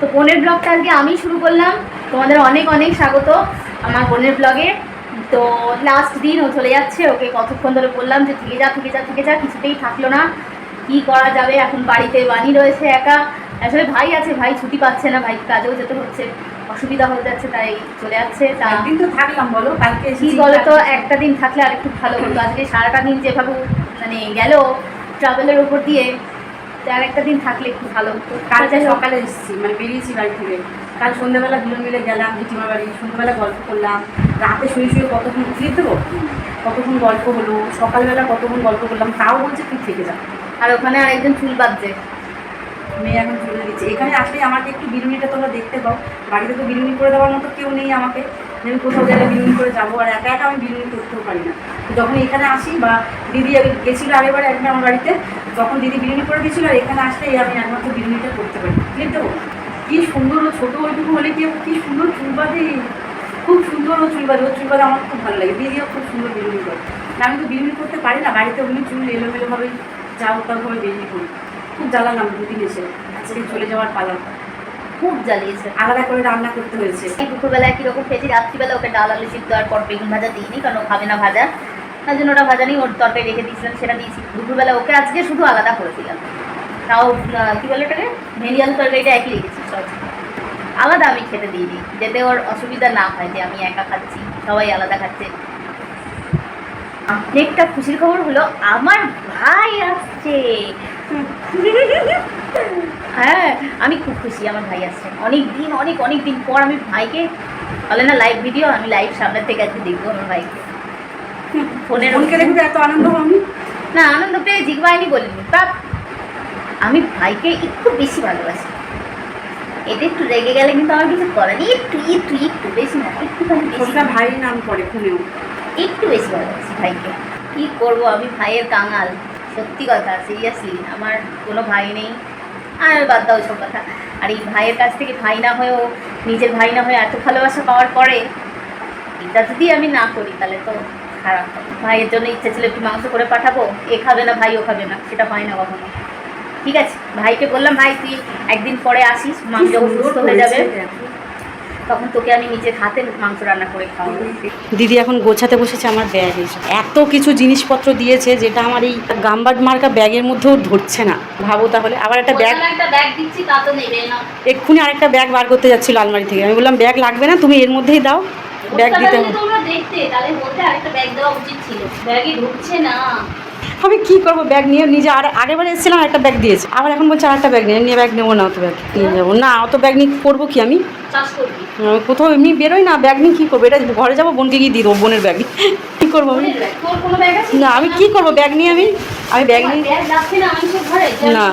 তো বোনের ব্লগটা আজকে আমি শুরু করলাম। তোমাদের অনেক অনেক স্বাগত আমার বোনের ব্লগে তো লাস্ট দিন ও চলে যাচ্ছে ওকে কতক্ষণ ধরে বললাম যে থেকে যা থেকে যা থেকে যা কিছুতেই থাকল না। কি করা যাবে? এখন বাড়িতে বাণী রয়েছে একা। আসলে ভাই আছে ভাই ছুটি পাচ্ছে না ভাই কাজেও যেতে হচ্ছে। অসুবিধা হয়ে যাচ্ছে তাই চলে যাচ্ছে। তা একদিন তো থাকলাম বলো? কালকে কি এসেছি বলতো একটা দিন থাকলে আর একটু ভালো হতো। আজকে সারাটা দিন যেভাবে মানে গেল ট্রাভেলের উপর দিয়ে তো আর একটা দিন থাকলে একটু ভালো হতো। কালকে সকালে এসেছি মানে বেরিয়েছি বাড়ি থেকে। কাল সন্ধ্যেবেলা দুজন মিলে গেলাম, জেঠিমার বাড়ি। সন্ধ্যেবেলা গল্প করলাম। রাতে শুয়ে শুয়ে কতক্ষণ ক্লিপ দেবো? কতক্ষণ গল্প হলো? সকালবেলা কতক্ষণ গল্প করলাম? তাও বলছে তুই থেকে যা। আর ওখানে আর একজন চুল বাঁধছে। মেয়ে এখন চলে দিচ্ছে। এখানে আসলে আমাকে একটু বিরুনিটা তোমরা দেখতে পাও বাড়িতে তো বিরুনি করে দেওয়ার মতো কেউ নেই আমাকে। আমি কোথাও গেলে বিরুনি করে যাব আর একা একা আমি বিরুনি করতেও পারি না। তো যখন এখানে আসি বা দিদি গেছিল আগেবার একবার আমার বাড়িতে, তখন দিদি বিরুনি করে গেছিল আর এখানে আসলে আমি একমাত্র বিরুনিটা করতে পারি। ক্লিপ দেবো কি সুন্দর ও ছোটো ওইটুকু হলে কি কি সুন্দর চুল খুব সুন্দর ও চুল বাঁধে ওর চুল বাঁধে আমার খুব ভালো লাগে। দিদিও খুব সুন্দর বিরুনি করে। আমি তো বিরুনি করতে পারি না। বাড়িতে ওগুলি চুল এলোমেলোভাবে যা উত্তালভাবে বেরিয়ে করি। খুব জ্বালালাম দুদিন এসে। আজকে চলে যাওয়ার পালা। খুব জ্বালিয়েছে। আলাদা করে রান্না করতে হয়েছে। এই দুপুরবেলায় কীরকম খেয়েছি? রাত্রিবেলা ওকে ডাল, আলু সিদ্ধ আর পর বেগুন ভাজা দিইনি, কারণ ও খাবে না ভাজা। তার জন্য ওটা ভাজা নেই ওর তরকারি রেখে দিয়েছিলাম, সেটা দিয়েছি। দুপুরবেলা ওকে আজকে শুধু আলাদা করেছিলাম। তাও কী বলে ওটাকে? ভেন্ডি আলু তরকারিটা একই রেখেছি, সব। আলাদা আমি খেতে দিইনি, যাতে ওর অসুবিধা না হয় যে আমি একা খাচ্ছি, সবাই আলাদা খাচ্ছে। অনেকটা খুশির খবর হলো, আমার ভাই আসছে। হ্যাঁ আমি খুব খুশি আমার ভাই আসছে অনেক দিন অনেক অনেক দিন পর আমি ভাইকে বলে না লাইভ ভিডিও আমি লাইভ সামনের থেকে আজকে দেখব আমার ভাইকে ফোনের বোনকে দেখবে এত আনন্দ আমি না আনন্দ পেয়ে জিগবাইনি বলিনি তা আমি ভাইকে একটু বেশি ভালোবাসি। এটা একটু রেগে গেলে কিন্তু আমার কিছু করার একটু একটু একটু বেশি না একটুখানি ভাই নাম পড়ে ফোনেও। একটু বেশি ভালোবাসি ভাইকে। কি করব আমি ভাইয়ের কাঙাল। সত্যি কথা সিরিয়াসলি আমার কোনো ভাই নেই। আর বাদ দাও সব কথা। আর এই ভাইয়ের কাছ থেকে ভাই না হয়েও নিজের ভাই না হয়ে এত ভালোবাসা পাওয়ার পরে এটা যদি আমি না করি তাহলে তো খারাপ। ভাইয়ের জন্য ইচ্ছে ছিল একটু মাংস করে পাঠাবো এ খাবে না ভাইও খাবে না সেটা হয় না কখনো। ঠিক আছে ভাইকে বললাম ভাই তুই একদিন পরে আসিস মাংস সুস্থ হয়ে যাবে। তখন তোকে আমি নিজের হাতে মাংস রান্না করে খাওয়াবো। দিদি এখন গোছাতে বসেছে আমার ব্যাগ এত কিছু জিনিসপত্র দিয়েছে যেটা আমার এই গাম্বার্ড মার্কা ব্যাগের মধ্যেও ধরছে না। ভাবো তাহলে আবার একটা ব্যাগ একটা ব্যাগ দিচ্ছি তা তো নেবে না। এক্ষুনি আরেকটা ব্যাগ বার করতে যাচ্ছিল আলমারি থেকে। আমি বললাম ব্যাগ লাগবে না তুমি এর মধ্যেই দাও। ব্যাগ দিতে হবে। তোমরা দেখতে তাহলে বলতে আরেকটা ব্যাগ দেওয়া উচিত ছিল। ঢুকছে না। আমি কি করব? ব্যাগ নিয়ে নিজে আর আগেরবার এসেছিলাম একটা ব্যাগ দিয়েছে। আবার এখন বলছে আরেকটা ব্যাগ নিয়ে নিয়ে ব্যাগ নেব না অত ব্যাগ নিয়ে যাব। না অত ব্যাগ নিয়ে করব কি আমি? কোথাও এমনি বেরোই না ব্যাগ নিয়ে কী করব? এটা ঘরে যাব বোনকে গিয়ে দিয়ে দেবো বোনের ব্যাগ কী করব আমি? না আমি কি করব ব্যাগ নিয়ে আমি? আমি ব্যাগ নিয়ে না।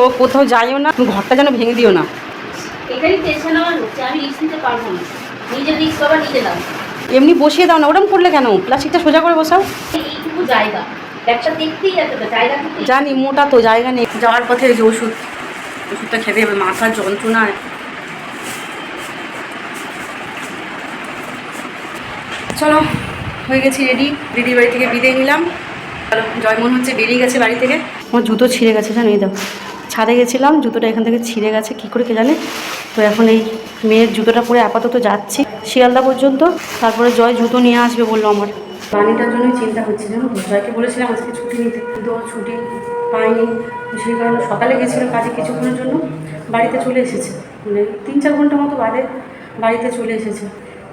ও কোথাও যাইও না তুমি ঘরটা যেন ভেঙে দিও না। এমনি বসিয়ে দাও না ওরম করলে কেন? প্লাস্টিকটা সোজা করে বসাও। জায়গা। দেখতেই জায়গা জানি মোটা তো জায়গা নেই। যাওয়ার পথে যে ওষুধ ওষুধটা খেতে হবে মাথার যন্ত্রণায়। চলো হয়ে গেছি রেডি দিদির বাড়ি থেকে বিদায় নিলাম। চলো জয়মন হচ্ছে বেরিয়ে গেছে বাড়ি থেকে। আমার জুতো ছিঁড়ে গেছে জানো এই দাও ছাদে গেছিলাম জুতোটা এখান থেকে ছিঁড়ে গেছে কী করে কে জানে? তো এখন এই মেয়ের জুতোটা পরে আপাতত যাচ্ছি। শিয়ালদা পর্যন্ত তারপরে জয় জুতো নিয়ে আসবে বলল আমার। বাণীটার জন্যই চিন্তা হচ্ছে তো জয়কে বলেছিলাম আজকে ছুটি নিতে, কিন্তু ছুটি পাইনি সেই কারণে সকালে গেছিল কাজে কিছুক্ষণের জন্য, বাড়িতে চলে এসেছে। মানে তিন চার ঘণ্টা মতো বাদে বাড়িতে চলে এসেছে।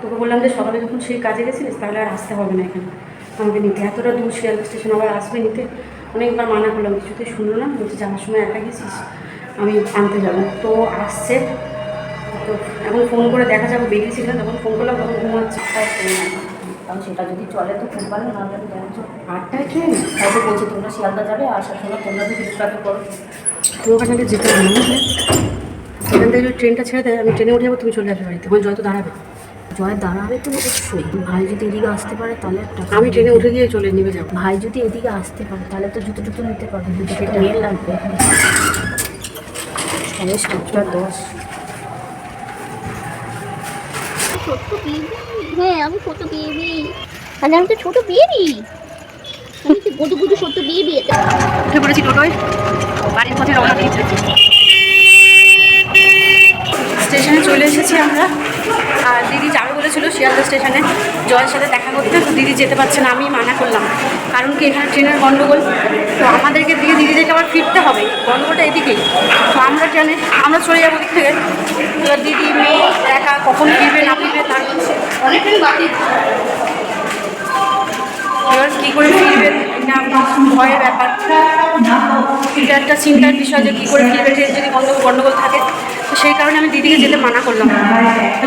তোকে বললাম যে সকালে যখন সেই কাজে গেছিলিস, তাহলে আর আসতে হবে না এখানে। আমাকে নিতে। এতটা দূর শিয়ালদা স্টেশন আবার আসবে নিতে। অনেকবার মানা করলাম, কিছুতেই শুনলো না। বলছে, যাওয়ার সময় একা গেছিস? আমি আনতে যাব। তো আসছে। তো এখন ফোন করে দেখা যাবে বেরিয়েছিলাম তখন ফোন করলাম, তখন ঘুমাচ্ছে। তাই কারণ সেটা যদি চলে তো খুব ভালো না হলে জানছো। আটটায় ট্রেন হয়তো বলছে তোমরা শিয়ালদা যাবে আসার সময় তোমরা যদি ডিসকাউন্ট করো। তো ওখানে আগে যেতে হবে বুঝলে? এখান থেকে যদি ট্রেনটা ছেড়ে দেয় আমি ট্রেনে উঠে যাব তুমি চলে আসবে বাড়িতে। ওখানে জয় তো দাঁড়াবে। জয় দাঁড়াবে তো অবশ্যই ভাই যদি এদিকে আসতে পারে তাহলে একটা আমি ট্রেনে উঠে গিয়ে চলে নেমে যাব। ভাই যদি এদিকে আসতে পারে তাহলে তো জুতো টুতো নিতে পারবে দুটো সেটা মেয়ের লাগবে। সাড়ে সাতটা দশ হ্যাঁ আমি ছোট বেবি মানে আমি তো ছোট বেবি আমি তো গুদু গুদু ছোট বেবি উঠে পড়েছি টোটোয়। বাড়ির পথে রওনা এসেছি আমরা। আর দিদি যাবে বলেছিল শিয়ালদা স্টেশনে। জয়ের সাথে দেখা করতে তো দিদি যেতে পারছে না আমি মানা করলাম। কারণ কি এখানে ট্রেনের গণ্ডগোল তো আমাদেরকে দিয়ে দিদিদেরকে আবার ফিরতে হবে। গণ্ডগোলটা এদিকেই। তো আমরা ট্রেনে, আমরা চলে যাব দিক থেকে। এবার দিদি, মেয়ে, একা কখন ফিরবে, না ফিরবে, তার অনেক ট্রেন বাকি। এবার কী করে ফিরবে? একটা ভয়ের ব্যাপার। এটা একটা চিন্তার বিষয় যে কী করে ফিরবে, ট্রেন যদি গন্ডগোল গণ্ডগোল থাকে। তো সেই কারণে আমি দিদিকে যেতে মানা করলাম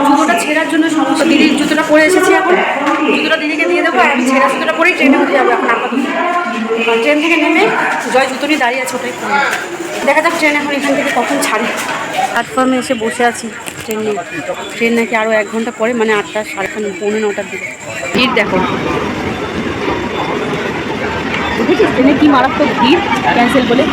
জুতোটা ছেঁড়ার জন্য সমস্ত দিদির জুতোটা পরে এসেছি এখন। জুতোটা দিদিকে দিয়ে দেবো আর আমি ছেঁড়া জুতোটা পরেই ট্রেনে উঠে যাব এখন আপাতত। ট্রেন থেকে নেমে জয় জুতো নিয়ে দাঁড়িয়ে আছে ওটাই। দেখা যাক ট্রেন এখন এখান থেকে কখন ছাড়ে। প্ল্যাটফর্মে এসে বসে আছি ট্রেন নিয়ে। ট্রেন নাকি আরও এক ঘণ্টা পরে মানে আটটা সাড়ে পৌনে নটার দিকে। ভিড় দেখো। দেখেছিস ট্রেনে কি মারাত্মক ভিড়? ক্যান্সেল বলে।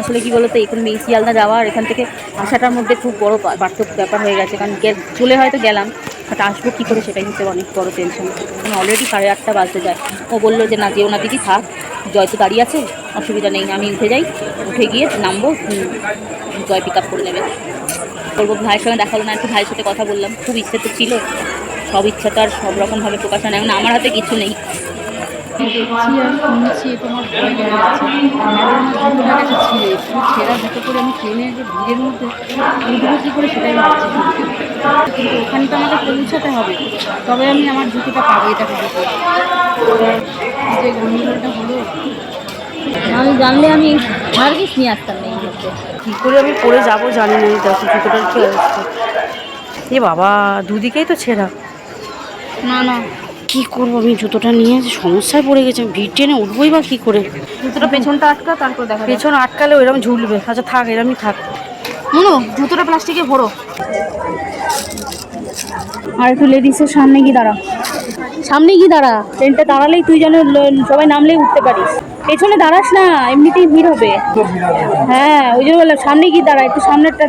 আসলে কি বলতো এখন এই শিয়ালদা যাওয়া আর এখান থেকে আসাটার মধ্যে খুব বড় পার্থক্য ব্যাপার হয়ে গেছে। কারণ চলে হয়তো গেলাম বাট আসব কী করে সেটাই হচ্ছে অনেক বড় টেনশন অলরেডি সাড়ে আটটা বাজতে যায়। ও বলল যে, না, যেও না দিদি, থাক। জয় তো দাঁড়িয়ে আছে, অসুবিধা নেই, আমি উঠে যাই। উঠে গিয়ে নামবো জয় পিক আপ করে নেবে। বলব, ভাইয়ের সঙ্গে দেখা হলো না, একটু ভাইয়ের সাথে কথা বললাম। খুব ইচ্ছে তো ছিল, সব ইচ্ছা তো আর সব রকমভাবে প্রকাশ হয় না। এখন আমার হাতে কিছু নেই। দেখছি আর আমার ছিঁড়ে করে আমি যে কী করে কিন্তু ওখানে তো আমাকে পৌঁছাতে হবে তবে আমি আমার জুতোটা পাবো এটা ভেবে যে গন্ডগোলটা হলো আমি জানলে আমি সার্ভিস নিয়ে আসতাম না এই কী করে আমি পরে যাব জানি না দেখো জুতোটার কী অবস্থা এ বাবা, দুদিকেই তো ছেঁড়া। না না। কী করব? আমি জুতোটা নিয়ে যে সমস্যায় পড়ে গেছে। ভিড় টেনে উঠবোই বা কী করে? জুতোটা পেছনটা আটকা তারপর দেখা পেছন আটকালে এরকম ঝুলবে। আচ্ছা থাক এরমই থাক। মনু জুতোটা প্লাস্টিকে ভরো। আর একটু লেডিসের সামনে গিয়ে দাঁড়া। সামনে গিয়ে দাঁড়া। ট্রেনটা দাঁড়ালেই তুই যেন সবাই নামলেই উঠতে পারিস। পেছনে দাঁড়াস না এমনিতেই ভিড় হবে। হ্যাঁ ওই জন্য বললাম সামনে গিয়ে দাঁড়া একটু সামনেরটা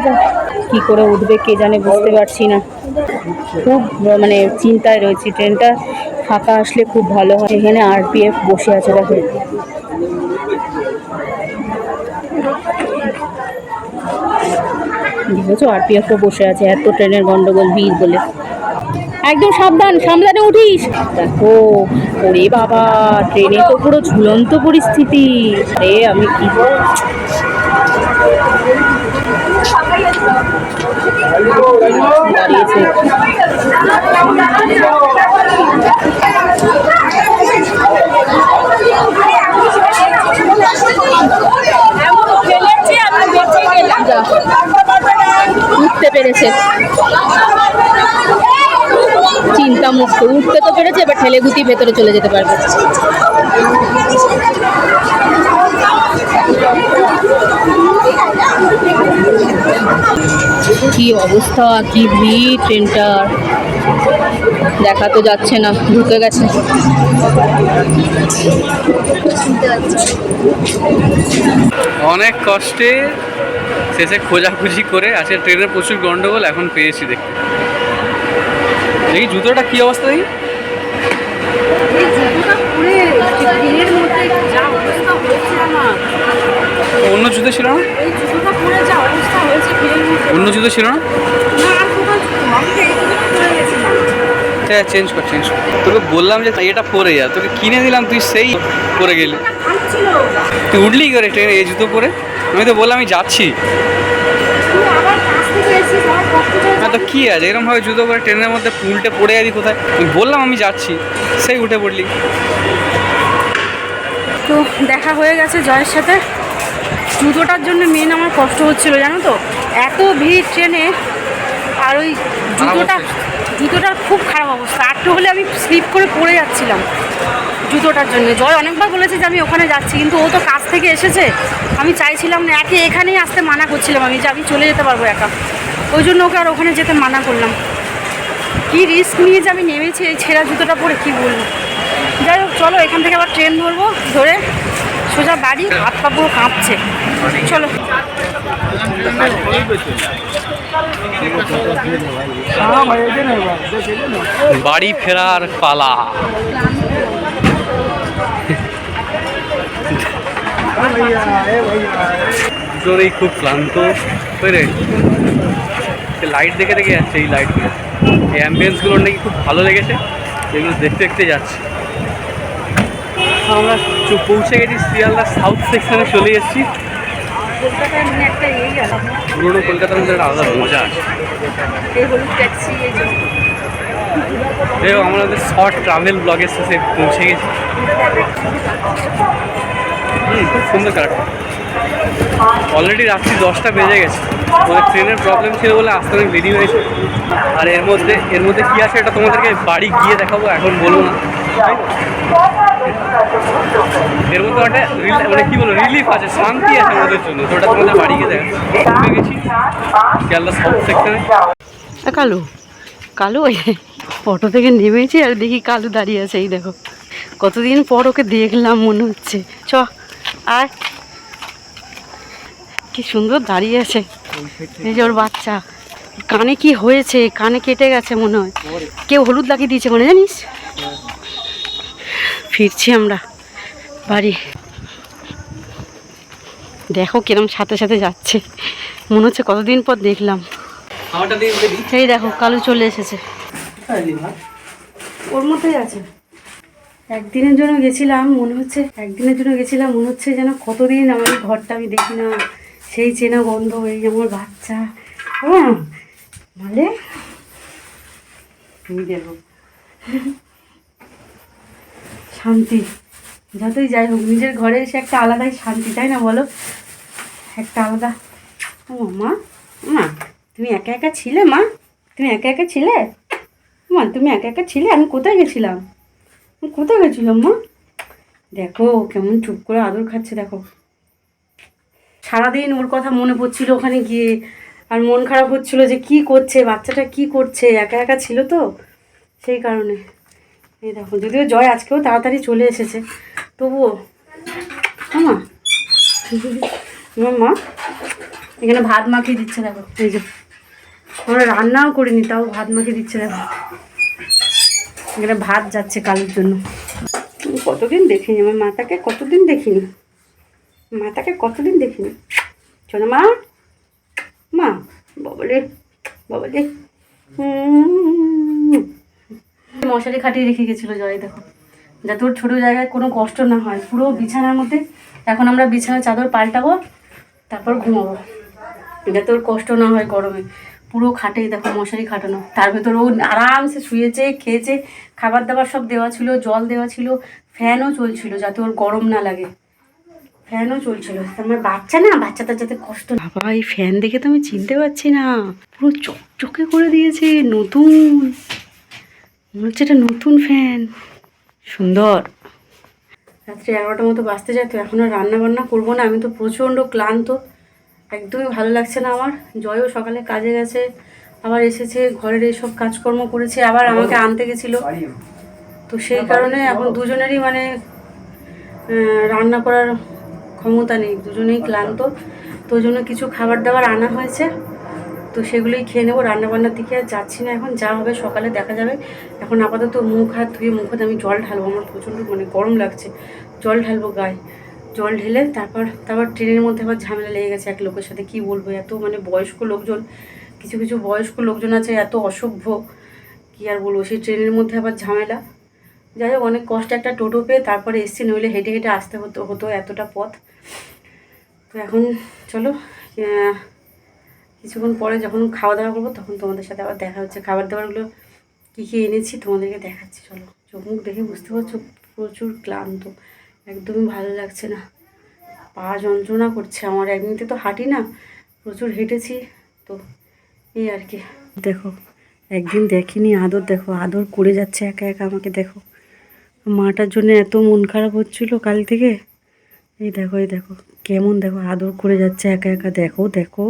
কী করে উঠবে কে জানে বুঝতে পারছি না। খুব মানে চিন্তায় রয়েছি। ট্রেনটা ফাঁকা আসলে খুব ভালো হয়। এখানে আরপিএফ বসে আছে দেখো দেখেছ? আরপিএফও বসে আছে। এত ট্রেনের গন্ডগোল ভিড় বলে। একদম সাবধান সামলানে উঠিস। দেখো, ওরে বাবা, ট্রেনে তো পুরো ঝুলন্ত পরিস্থিতি। আরে, আমি কি উঠতে পেরেছে। চিন্তা মুক্ত উঠতে তো পেরেছে এবার ঠেলে গুতি ভেতরে চলে যেতে পারবে। কি অবস্থা কি ভিড় ট্রেনটার দেখা তো যাচ্ছে না ঢুকে গেছে। অনেক কষ্টে শেষে খোঁজাখুঁজি করে আছে ট্রেনের প্রচুর গন্ডগোল এখন পেয়েছি দেখতে। এই জুতোটা কি অবস্থা দেখি ভিড়ের মধ্যে যা অবস্থা হয়েছে আমার অন্য জুতো ছিল না? অন্য জুতো ছিল না? হ্যাঁ চেঞ্জ কর চেঞ্জ কর। তোকে বললাম যে এটা পরে যা। তোকে কিনে দিলাম তুই সেই পরে গেলি। তুই উঠলি করে ট্রেনে এই জুতো পরে আমি তো বললাম আমি যাচ্ছি। তুই না তো কী আছে? এরকমভাবে জুতো করে ট্রেনের মধ্যে উল্টে পড়ে যাবি কোথায়? আমি বললাম আমি যাচ্ছি। সেই উঠে পড়লি। তো দেখা হয়ে গেছে জয়ের সাথে। জুতোটার জন্য মেন আমার কষ্ট হচ্ছিল জানো তো? এত ভিড় ট্রেনে আর ওই জুতোটা জুতোটার খুব খারাপ অবস্থা। একটু হলে আমি স্লিপ করে পড়ে যাচ্ছিলাম জুতোটার জন্য। জয় অনেকবার বলেছে যে আমি ওখানে যাচ্ছি কিন্তু ও তো কাছ থেকে এসেছে। আমি চাইছিলাম না একে এখানেই আসতে মানা করছিলাম আমি যে আমি চলে যেতে পারব একা। ওই জন্য ওকে আর ওখানে যেতে মানা করলাম। কি রিস্ক নিয়ে যে আমি নেমেছি এই ছেঁড়া জুতোটা পরে কি বলব? যাই হোক চলো এখান থেকে আবার ট্রেন ধরবো ধরে সোজা বাড়ি, হাত পা পুরো কাঁপছে। চলো। বাড়ি ফেরার পালা। দুজনেই খুব ক্লান্ত। লাইট দেখে দেখে যাচ্ছে এই লাইটগুলো এই অ্যাম্বিয়েন্সগুলো নাকি খুব ভালো লেগেছে। এগুলো দেখতে দেখতে যাচ্ছে। আমরা পৌঁছে গেছি শিয়ালদা সাউথ সেকশনে চলে এসেছি। পুরোনো কলকাতার মধ্যে একটা আলাদা মজা আছে। আমাদের শর্ট ট্রাভেল ব্লগের শেষে পৌঁছে গেছি। হুম, খুব সুন্দর কালারটা অলরেডি রাত্রি দশটা বেজে গেছে। ওদের ট্রেনের প্রবলেম ছিল বলে আসতে অনেক দেরি হয়েছে। আর এর মধ্যে এর মধ্যে কী আছে এটা তোমাদেরকে বাড়ি গিয়ে দেখাবো, এখন বলব না? এর মধ্যে একটা মানে কী বলব রিলিফ আছে, শান্তি আছে জন্য। তো ওটা তোমাদের বাড়ি গিয়ে গেছি। সাউথ কালু কালু অটো থেকে নেমেছি আর দেখি কালু দাঁড়িয়ে আছে, এই দেখো। কতদিন পর ওকে দেখলাম, মনে হচ্ছে। চ, আয়। কি সুন্দর দাঁড়িয়ে আছে। এই যে ওর বাচ্চা। কানে কি হয়েছে? কানে কেটে গেছে মনে হয়। কেউ হলুদ লাগিয়ে দিয়েছে মনে, জানিস? ফিরছি আমরা। বাড়ি। দেখো কিরম সাথে সাথে যাচ্ছে। মনে হচ্ছে কতদিন পর দেখলাম। এই দেখো কালু চলে এসেছে। ওর মধ্যেই আছে। একদিনের জন্য গেছিলাম মনে হচ্ছে একদিনের জন্য গেছিলাম মনে হচ্ছে যেন কতদিন আমার ঘরটা আমি দেখি না। সেই চেনা গন্ধ এই আমার বাচ্চা। হ্যাঁ মানে? দেখো। শান্তি। যতই যাই হোক, নিজের ঘরে এসে একটা আলাদাই শান্তি, তাই না বলো? একটা আলাদা ও মা মা, তুমি একা একা ছিলে, মা? তুমি একা একা ছিলে? মা, তুমি একা একা ছিলে? আমি কোথায় গেছিলাম? কোথায় গেছিলাম, মা? দেখো, কেমন চুপ করে আদর খাচ্ছে, দেখো। সারাদিন ওর কথা মনে পড়ছিল ওখানে গিয়ে। আর মন খারাপ হচ্ছিল যে কি করছে, বাচ্চাটা কি করছে, একা একা ছিল তো? সেই কারণে। এই দেখো যদিও জয় আজকেও তাড়াতাড়ি চলে এসেছে তবুও। মা? আমার মা? এখানে ভাত মাখিয়ে দিচ্ছে দেখো। এই যে আমরা রান্নাও করিনি তাও ভাত মাখিয়ে দিচ্ছে দেখো। এখানে ভাত যাচ্ছে কালুর জন্য। কতদিন দেখিনি আমার মাতাকে কতদিন দেখিনি। মাতাকে কতদিন দেখিনি। চলো মা। মা বাবলে বাবলে। উম। মশারি খাটিয়ে রেখে গেছিল জয় দেখো। যাতে ওর ছোটো জায়গায় কোনো কষ্ট না হয়। পুরো বিছানার মধ্যে। এখন আমরা বিছানার চাদর পাল্টাবো, তারপর ঘুমাবো। যাতে ওর কষ্ট না হয় গরমে। পুরো খাটেই দেখো, মশারি খাটানো। তার ভেতর ও আরামসে শুয়েছে, খেয়েছে। খাবার দাবার সব দেওয়া ছিল, জল দেওয়া ছিল। ফ্যানও চলছিল যাতে ওর গরম না লাগে। ফ্যানও চলছিল। আমার বাচ্চা না, বাচ্চাটার যাতে কষ্ট বাবা, এই ফ্যান দেখে তো আমি চিনতে পারছি না। পুরো চকচকে করে দিয়েছে, নতুন। হচ্ছে এটা নতুন ফ্যান। সুন্দর। রাত্রি এগারোটার মতো বাঁচতে যায় তো, এখন আর রান্না বান্না করব না। আমি তো প্রচণ্ড ক্লান্ত। একদমই ভালো লাগছে না আমার। জয়ও সকালে কাজে গেছে, আবার এসেছে, ঘরের এইসব কাজকর্ম করেছে, আবার আমাকে আনতে গেছিল। তো সেই কারণে এখন দুজনেরই মানে রান্না করার ক্ষমতা নেই। দুজনেই ক্লান্ত। তো জন্য কিছু খাবার দাবার আনা হয়েছে। তো সেগুলোই খেয়ে নেব, রান্নাবান্নার দিকে আর যাচ্ছি না এখন, যা হবে সকালে দেখা যাবে। এখন আপাতত মুখ হাত ধুয়ে মুখ হাত আমি জল ঢালবো, আমার প্রচণ্ড মানে গরম লাগছে। জল ঢালবো গায়ে। জল ঢেলে তারপর তারপর ট্রেনের মধ্যে আবার ঝামেলা লেগে গেছে এক লোকের সাথে, কি বলব? এত মানে বয়স্ক লোকজন, কিছু কিছু বয়স্ক লোকজন আছে, এত অসভ্য। কি আর বলব? সেই ট্রেনের মধ্যে আবার ঝামেলা। যাই হোক, অনেক কষ্ট একটা টোটো পেয়ে তারপরে এসছি, নইলে হেঁটে হেঁটে আসতে হতো হতো এতটা পথ। তো এখন চলো কিছুক্ষণ পরে যখন খাওয়া দাওয়া করব, তখন তোমাদের সাথে আবার দেখা হচ্ছে। খাবার দাবারগুলো কী কী এনেছি তোমাদেরকে দেখাচ্ছি, চলো। চোখ মুখ দেখে বুঝতে পারছ, প্রচুর ক্লান্ত। একদমই ভালো লাগছে না। পা যন্ত্রণা করছে আমার। একদিনতে তো হাঁটি না, প্রচুর হেঁটেছি, তো এই আর কি। দেখো, একদিন দেখিনি আদর। দেখো, আদর করে যাচ্ছে একা একা আমাকে, দেখো। মাটার জন্য এত মন খারাপ হচ্ছিল কাল থেকে। এই দেখো এই দেখো, কেমন দেখো আদর করে যাচ্ছে একা একা। দেখো দেখো।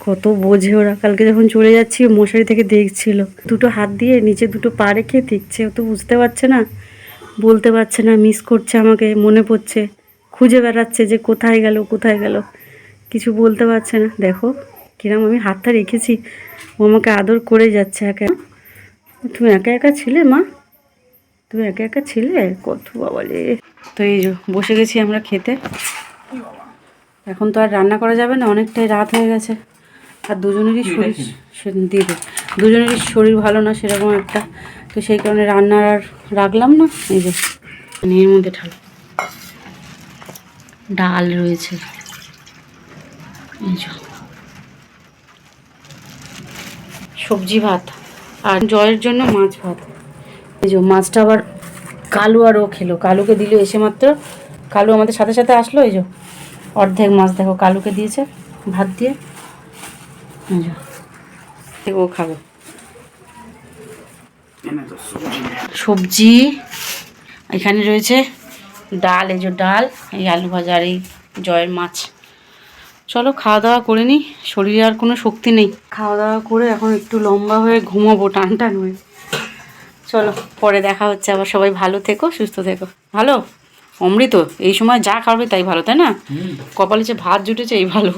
কত বোঝে ওরা। কালকে যখন চলে যাচ্ছি মশারি থেকে দেখছিল। দুটো হাত দিয়ে নিচে দুটো পা রেখে দেখছে, ও তো বুঝতে পারছে না। বলতে পারছে না মিস করছে আমাকে, মনে পড়ছে। খুঁজে বেড়াচ্ছে যে কোথায় গেল কোথায় গেল। কিছু বলতে পারছে না। দেখো, কিরম আমি হাতটা রেখেছি। ও আমাকে আদর করে যাচ্ছে একা। তুমি একা একা ছিলে, মা? তুমি একা একা ছিলে? কত বাবালে তো এই যে, বসে গেছি আমরা খেতে। এখন তো আর রান্না করা যাবে না, অনেকটাই রাত হয়ে গেছে। আর দুজনেরই শরীর দিয়ে দুজনেরই শরীর ভালো না সেরকম একটা। তো সেই কারণে রান্নার আর রাখলাম না। এই যে মানে এর মধ্যে ঢাল। ডাল রয়েছে। সবজি ভাত আর জয়ের জন্য মাছ ভাত। এই যে মাছটা আবার কালু আরও খেলো। কালুকে দিল এসে মাত্র। কালু আমাদের সাথে সাথে আসলো এই যে। অর্ধেক মাছ দেখো কালুকে দিয়েছে ভাত দিয়ে। ও খাবে। সবজি। এখানে রয়েছে ডাল এই যে ডাল এই আলু ভাজা আর এই জয়ের মাছ। চলো খাওয়া দাওয়া করে নিই শরীরে আর কোনো শক্তি নেই। খাওয়া দাওয়া করে এখন একটু লম্বা হয়ে ঘুমাবো টান টান হয়ে। চলো পরে দেখা হচ্ছে। আবার সবাই ভালো থেকো সুস্থ থেকো। ভালো? অমৃত এই সময় যা খাবে তাই ভালো তাই না? কপালে যে ভাত জুটেছে এই ভালো।